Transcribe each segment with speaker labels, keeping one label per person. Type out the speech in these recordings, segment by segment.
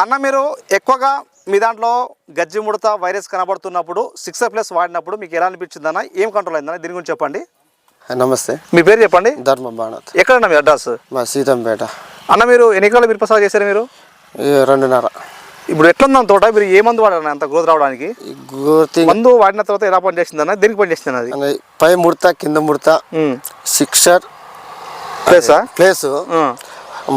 Speaker 1: అన్న మీరు ఎక్కువగా మీ దాంట్లో గజ్జి ముడత వైరస్ కనబడుతున్నప్పుడు సిక్స్ ప్లస్ వాడినప్పుడు మీకు ఎలా అనిపించింది అన్న ఏం కంట్రోల్ అయిందన్న దీని గురించి చెప్పండి.
Speaker 2: నమస్తే.
Speaker 1: మీ పేరు చెప్పండి.
Speaker 2: ధర్మ బాణత్.
Speaker 1: ఎక్కడన్నా మీ అడ్రస్?
Speaker 2: మా సీతంపేట.
Speaker 1: అన్న మీరు ఎన్ని ఎకరాలు మిరప సాగు చేశారు మీరు?
Speaker 2: రెండున్నర.
Speaker 1: ఇప్పుడు ఎట్లుందని తోట? మీరు ఏ మందు వాడారు అంత గ్రోత్ రావడానికి? మందు వాడిన తర్వాత ఎలా పని చేసిందన్న దేనికి పని చేసింది అది?
Speaker 2: పై ముడత కింద ముడత సిక్సర్
Speaker 1: ప్లేసా?
Speaker 2: ప్లేస్.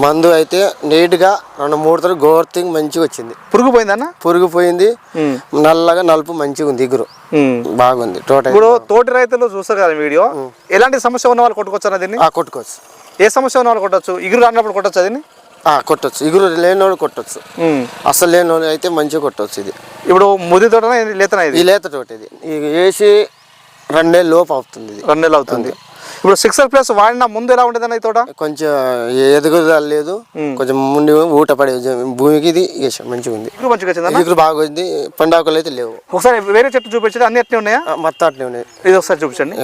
Speaker 2: మందు అయితే నీట్గా రెండు ముడతలు గోర్తింగ్ మంచిగా వచ్చింది.
Speaker 1: పురుగు పోయిందన్న
Speaker 2: పురుగు పోయింది నల్లగా నలుపు మంచిగా ఉంది ఇగురు. బాగుంది. టోటల్
Speaker 1: ఇప్పుడు తోటి రైతులు చూస్తారు కదా వీడియో. ఎలాంటి సమస్య ఉన్న వాళ్ళు కొట్టుకోవచ్చు దీన్ని?
Speaker 2: ఆ, కొట్టుకోవచ్చు.
Speaker 1: ఏ సమస్య ఉన్న వాళ్ళు కొట్టచ్చు? ఇగురు రానప్పుడు కొట్టచ్చు దీన్ని?
Speaker 2: ఆ, కొట్టొచ్చు. ఇగురు లేనివాడు కొట్టొచ్చు. అసలు లేనివాడు అయితే మంచిగా కొట్టవచ్చు ఇది.
Speaker 1: ఇప్పుడు ముది తోటనా లేతనా ఇది?
Speaker 2: ఈ లేత తోట ఇది. వేసి రెండే లోపు అవుతుంది ఇది.
Speaker 1: రెండు నెలలు అవుతుంది ఇప్పుడు సిక్సర్ ప్లస్ వాడిన ముందు ఎలా ఉండేదన్న ఈ తోట?
Speaker 2: కొంచెం ఎదుగుదల లేదు. కొంచెం ముందు ఊట పడే భూమికి ఇది మంచిగా ఉంది.
Speaker 1: ఇగురు మంచిగా
Speaker 2: ఇగురు బాగా ఉంది పండాకులు అయితే లేవు.
Speaker 1: ఒకసారి వేరే చెట్టు చూపించండి. అన్ని అట్నే ఉన్నాయా?
Speaker 2: మొత్తం అట్లే ఉన్నాయి.
Speaker 1: ఇది ఒకసారి చూపించండి.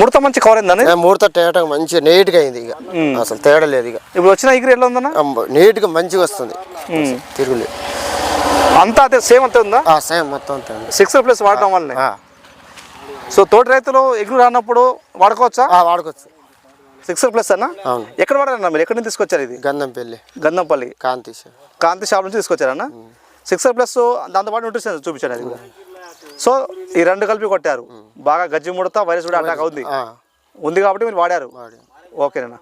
Speaker 1: ముడత మంచి కవర్ అయిందని
Speaker 2: ముడత తేట మంచిగా నీట్గా అయింది ఇక. అసలు తేడా లేదు ఇక.
Speaker 1: ఇప్పుడు వచ్చిన ఇగురు ఎలా ఉందన్న?
Speaker 2: అమ్మ, నీట్గా మంచిగా వస్తుంది. తిరుగులేదు.
Speaker 1: అంతా అదే సేమ్ అంతే ఉందా?
Speaker 2: ఆ సేమ్ మొత్తం అంతే ఉంది.
Speaker 1: సిక్సర్ ప్లస్ వాడడం వల్లనే? సో తోటి రైతులు ఎగురు రానప్పుడు వాడుకోవచ్చా?
Speaker 2: వాడుకోవచ్చు.
Speaker 1: సిక్సర్ ప్లస్ అన్న? ఎక్కడ వాడారన్న మీరు? ఎక్కడి నుంచి తీసుకొచ్చారు ఇది?
Speaker 2: గంధం పెళ్ళి
Speaker 1: గంధంపల్లి
Speaker 2: కాంతి
Speaker 1: కాంతి షాప్ నుంచి తీసుకొచ్చారన్న? సిక్సర్ ప్లస్ దాంతోపాటు న్యూట్రిషన్ చూపించాడు అది సో ఈ రెండు కలిపి కొట్టారు. బాగా గజ్జి ముడత వైరస్ కూడా అటాక్ అవుతుంది ఉంది కాబట్టి మీరు వాడారు.
Speaker 2: వాడి
Speaker 1: ఓకేనా